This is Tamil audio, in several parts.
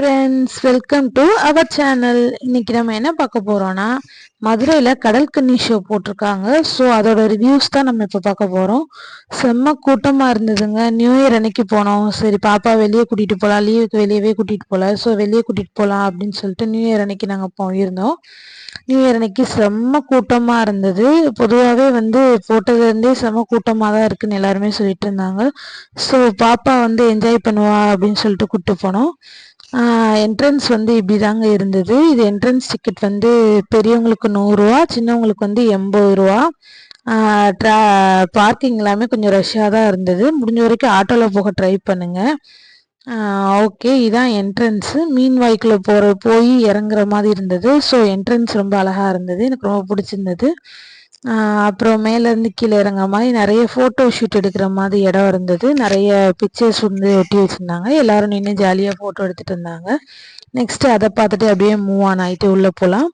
Friends welcome to our channel இன்னைக்கு நம்ம என்ன பார்க்க போகிறோம்னா மதுரையில் கடல் கன்னி ஷோ போட்டிருக்காங்க. ஸோ அதோட ரிவ்யூஸ் தான் நம்ம இப்போ பார்க்க போகிறோம் செம்ம கூட்டமாக இருந்ததுங்க. நியூ இயர் அன்னைக்கு போனோம். சரி பாப்பா வெளியே கூட்டிகிட்டு போகலாம் லீவுக்கு வெளியவே கூட்டிகிட்டு போகல ஸோ வெளியே கூட்டிகிட்டு போகலாம் அப்படின்னு சொல்லிட்டு நியூ இயர் அன்னைக்கு நாங்கள் போயிருந்தோம். நியூ இயர் அன்னைக்கு செம்ம கூட்டமாக இருந்தது. பொதுவாகவே வந்து போட்டதுலேருந்தே செம்ம கூட்டமாக தான் இருக்குன்னு எல்லாருமே சொல்லிட்டு இருந்தாங்க. ஸோ பாப்பா வந்து என்ஜாய் பண்ணுவா அப்படின்னு சொல்லிட்டு கூப்பிட்டு போனோம். என்ட்ரன்ஸ் வந்து இப்படி தாங்க இருந்தது. இது என்ட்ரன்ஸ் டிக்கெட் வந்து பெரியவங்களுக்கு நூறுரூவா சின்னவங்களுக்கு வந்து எண்பது ரூபா. ட்ரா பார்க்கிங் எல்லாமே கொஞ்சம் ரஷ்ஷாக தான் இருந்தது. முடிஞ்ச வரைக்கும் ஆட்டோவில் போக ட்ரை பண்ணுங்கள் ஓகே இதான் என்ட்ரன்ஸு மீன் வாய்க்குள்ளே போகிற போய் இறங்குற மாதிரி இருந்தது. ஸோ என்ட்ரன்ஸ் ரொம்ப அழகாக இருந்தது. எனக்கு ரொம்ப பிடிச்சிருந்தது. அப்புறம் மேலேருந்து கீழே இறங்குற மாதிரி நிறைய ஃபோட்டோ ஷூட் எடுக்கிற மாதிரி இடம் இருந்தது. நிறைய பிக்சர்ஸ் வந்து ஒட்டி வச்சுருந்தாங்க. எல்லோரும் நின்று ஜாலியாக ஃபோட்டோ எடுத்துகிட்டு இருந்தாங்க. நெக்ஸ்ட்டு அதை பார்த்துட்டு அப்படியே மூவ் ஆன் ஆகிட்டு உள்ளே போகலாம்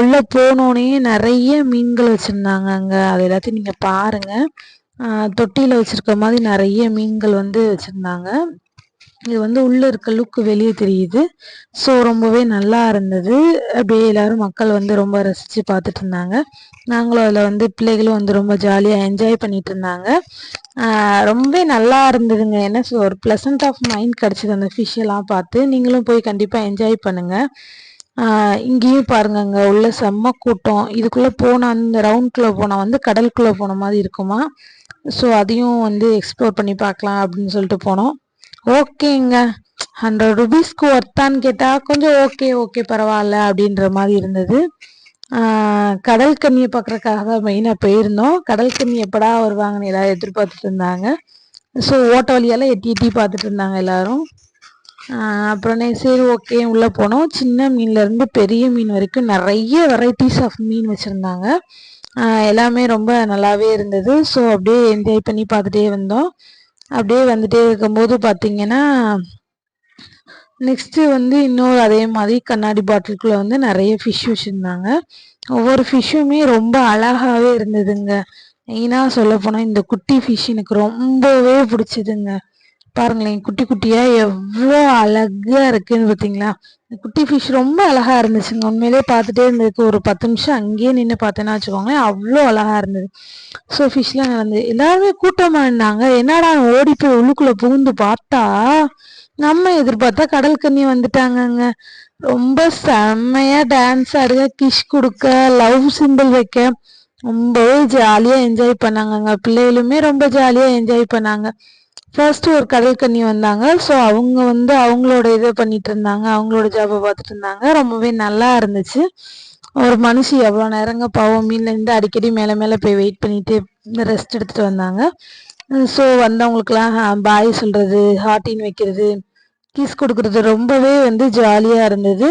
உள்ளே போனோடனே நிறைய மீன்கள் வச்சுருந்தாங்க அங்கே. அது எல்லாத்தையும் நீங்கள் பாருங்கள் தொட்டியில் வச்சுருக்க மாதிரி நிறைய மீன்கள் வந்து வச்சுருந்தாங்க. இது வந்து உள்ளே இருக்க லுக்கு வெளியே தெரியுது. ஸோ ரொம்பவே நல்லா இருந்தது. அப்படியே எல்லோரும் மக்கள் வந்து ரொம்ப ரசித்து பார்த்துட்டு இருந்தாங்க. நாங்களும் அதில் வந்து பிள்ளைகளும் வந்து ரொம்ப ஜாலியாக என்ஜாய் பண்ணிட்டு இருந்தாங்க. ரொம்ப நல்லா இருந்ததுங்க. என்ன ஒரு ப்ளசன்ட் ஆஃப் மைண்ட் கிடச்சிது அந்த ஃபிஷ் எல்லாம் பார்த்து. நீங்களும் போய் கண்டிப்பாக என்ஜாய் பண்ணுங்கள் இங்கேயும் பாருங்கங்க. உள்ள செம்ம கூட்டம். இதுக்குள்ளே போனால் அந்த ரவுண்ட்குள்ளே போனால் வந்து கடலுக்குள்ளே போன மாதிரி இருக்குமா? ஸோ அதையும் வந்து எக்ஸ்ப்ளோர் பண்ணி பார்க்கலாம் அப்படின்னு சொல்லிட்டு போனோம். ஓகேங்க. ஹண்ட்ரட் ருபீஸ்க்கு ஒர்த்தான்னு கேட்டால் கொஞ்சம் ஓகே ஓகே பரவாயில்ல அப்படின்ற மாதிரி இருந்தது. கடல் கண்ணியை பார்க்குறக்காக தான் மெயினாக போயிருந்தோம். கடல் கண்ணி எப்படா வருவாங்கன்னு எல்லாரும் எதிர்பார்த்துட்டு இருந்தாங்க. ஸோ ஓட்ட வழியெல்லாம் எட்டி எட்டி பார்த்துட்டு இருந்தாங்க எல்லாரும். அப்புறம் சரி ஓகே உள்ளே போனோம். சின்ன மீன்லேருந்து பெரிய மீன் வரைக்கும் நிறைய வெரைட்டிஸ் ஆஃப் மீன் வச்சுருந்தாங்க. எல்லாமே ரொம்ப நல்லாவே இருந்தது. ஸோ அப்படியே என்ஜாய் பண்ணி பார்த்துட்டே வந்தோம். அப்படியே வந்துட்டே இருக்கும்போது பார்த்தீங்கன்னா நெக்ஸ்ட்டு வந்து இன்னொரு அதே மாதிரி கண்ணாடி பாட்டிலுக்குள்ளே வந்து நிறைய ஃபிஷ் வச்சுருந்தாங்க. ஒவ்வொரு ஃபிஷ்ஷுமே ரொம்ப அழகாகவே இருந்ததுங்க. மெயினாக சொல்லப்போனால் இந்த குட்டி ஃபிஷ் எனக்கு ரொம்பவே பிடிச்சதுங்க. பாருங்களேன் குட்டி குட்டியாக எவ்வளோ அழகாக இருக்குன்னு பார்த்தீங்களா குட்டி ஃபிஷ் ரொம்ப அழகாக இருந்துச்சுங்க. உண்மையிலே பார்த்துட்டே இருந்ததுக்கு ஒரு பத்து நிமிஷம் அங்கேயே நின்று பார்த்தேன்னா வச்சுக்கோங்களேன் அவ்வளோ அழகாக இருந்தது. ஸோ ஃபிஷ்லாம் நடந்தது எல்லாருமே கூட்டமாக இருந்தாங்க என்னடா ஓடி போய் உள்ளுக்குள்ளே புகுந்து பார்த்தா நம்ம எதிர்பார்த்தா கடல் கண்ணி வந்துட்டாங்கங்க. ரொம்ப செம்மையாக டான்ஸ் ஆடுக கிஷ் கொடுக்க லவ் சிம்பிள் வைக்க. ரொம்பவே ஜாலியாக என்ஜாய் பண்ணாங்கங்க. பிள்ளைகளுமே ரொம்ப ஜாலியாக என்ஜாய் பண்ணாங்க. ஃபர்ஸ்ட் ஒரு கடல் கண்ணி வந்தாங்க. ஸோ அவங்க வந்து அவங்களோட இதை பண்ணிட்டு இருந்தாங்க. அவங்களோட ஜாபை பார்த்துட்டு இருந்தாங்க. ரொம்பவே நல்லா இருந்துச்சு. ஒரு மனுஷி எவ்வளோ நேரங்க பாவம் மீன்லேருந்து அடிக்கடி மேலே மேலே போய் வெயிட் பண்ணிட்டு ரெஸ்ட் எடுத்துட்டு வந்தாங்க. ஸோ வந்தவங்களுக்குலாம் பாய் சொல்றது ஹார்டின் வைக்கிறது கீஸ் கொடுக்கறது ரொம்பவே வந்து ஜாலியாக இருந்தது.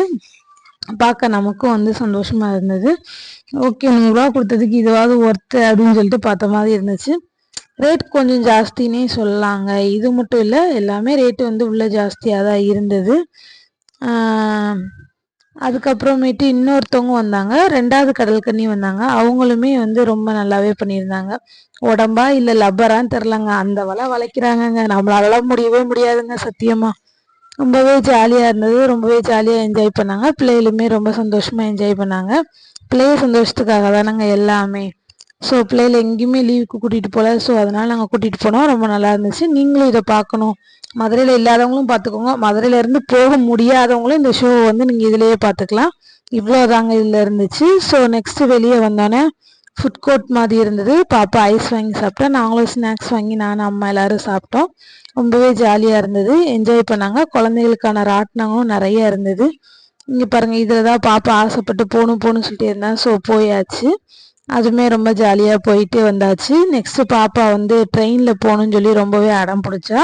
பார்க்க நமக்கும் வந்து சந்தோஷமா இருந்தது. ஓகே நூறுரூவா கொடுத்ததுக்கு இதுவாவது ஒர்த்து அப்படின்னு சொல்லிட்டு பார்த்த மாதிரி இருந்துச்சு. ரேட் கொஞ்சம் ஜாஸ்தினே சொல்லலாங்க இது மட்டும் இல்லை எல்லாமே ரேட்டு வந்து உள்ளே ஜாஸ்தியாக தான் இருந்தது. அதுக்கப்புறமேட்டு இன்னொருத்தவங்க வந்தாங்க. ரெண்டாவது கடல்கண்ணி வந்தாங்க. அவங்களுமே வந்து ரொம்ப நல்லாவே பண்ணியிருந்தாங்க. உடம்பா இல்லை லப்பரான்னு தெரிலங்க அந்த வலை வளைக்கிறாங்கங்க. நம்மளால முடியவே முடியாதுங்க சத்தியமாக ரொம்பவே ஜாலியாக இருந்தது. ரொம்பவே ஜாலியாக என்ஜாய் பண்ணாங்க. பிள்ளைகளுமே ரொம்ப சந்தோஷமாக என்ஜாய் பண்ணாங்க. பிள்ளைய சந்தோஷத்துக்காக தானங்க எல்லாமே. ஸோ பிள்ளைகளை எங்கேயுமே லீவுக்கு கூட்டிகிட்டு போகல ஸோ அதனால் நாங்கள் கூட்டிகிட்டு போனோம். ரொம்ப நல்லா இருந்துச்சு. நீங்களும் இதை பார்க்கணும். மதுரையில் இல்லாதவங்களும் பார்த்துக்கோங்க. மதுரையிலேருந்து போக முடியாதவங்களும் இந்த ஷோ வந்து நீங்கள் இதிலேயே பார்த்துக்கலாம். இவ்வளோ தாங்க இதில் இருந்துச்சு. ஸோ நெக்ஸ்ட்டு வெளியே வந்தோன்னே ஃபுட் கோர்ட் மாதிரி இருந்தது. பாப்பா ஐஸ் வாங்கி சாப்பிட்டா நாங்களும் ஸ்நாக்ஸ் வாங்கி நானும் அம்மா எல்லோரும் சாப்பிட்டோம். ரொம்பவே ஜாலியாக இருந்தது. என்ஜாய் பண்ணாங்க. குழந்தைகளுக்கான ராட்டினங்களும் நிறைய இருந்தது. இங்கே பாருங்கள் இதில் தான் பாப்பா ஆசைப்பட்டு போகணும் போகணும்னு சொல்லிட்டு இருந்தேன் ஸோ போயாச்சு. அதுவுமே ரொம்ப ஜாலியாக போயிட்டு வந்தாச்சு. நெக்ஸ்ட்டு பாப்பா வந்து ட்ரெயினில் போகணுன்னு சொல்லி ரொம்பவே அடம் பிடிச்சா.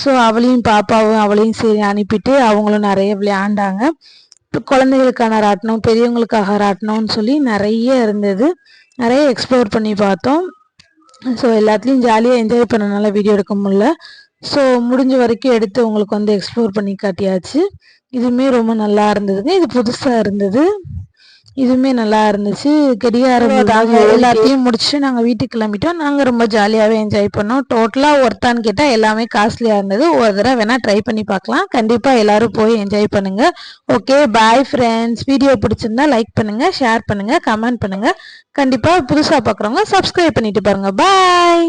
ஸோ அவளையும் பாப்பாவும் அவளையும் சரி அனுப்பிட்டு அவங்களும் நிறைய விளையாண்டாங்க. குழந்தைகளுக்கான ராட்டினம் பெரியவங்களுக்காக ராட்டினம்னு சொல்லி நிறைய இருந்தது. நிறைய எக்ஸ்ப்ளோர் பண்ணி பார்த்தோம். ஸோ எல்லாத்துலேயும் ஜாலியாக என்ஜாய் பண்ணனால வீடியோ எடுக்க முடியல. ஸோ முடிஞ்ச வரைக்கும் எடுத்து உங்களுக்கு வந்து எக்ஸ்ப்ளோர் பண்ணி காட்டியாச்சு. இதுவுமே ரொம்ப நல்லா இருந்ததுங்க. இது புதுசாக இருந்தது. இதுவுமே நல்லா இருந்துச்சு. கடிகாரம். எல்லாத்தையும் முடிச்சுட்டு நாங்கள் வீட்டுக்கு கிளம்பிட்டோம். நாங்கள் ரொம்ப ஜாலியாகவே என்ஜாய் பண்ணோம். டோட்டலாக ஒர்த்தான்னு கேட்டால் எல்லாமே காஸ்ட்லியாக இருந்தது. ஒரு தடவை வேணால் ட்ரை பண்ணி பார்க்கலாம். கண்டிப்பாக எல்லாரும் போய் என்ஜாய் பண்ணுங்க. ஓகே பாய் ஃப்ரெண்ட்ஸ் வீடியோ பிடிச்சிருந்தா லைக் பண்ணுங்க ஷேர் பண்ணுங்க கமெண்ட் பண்ணுங்க. கண்டிப்பாக புதுசாக பார்க்குறவங்க சப்ஸ்கிரைப் பண்ணிட்டு பாருங்க. பாய்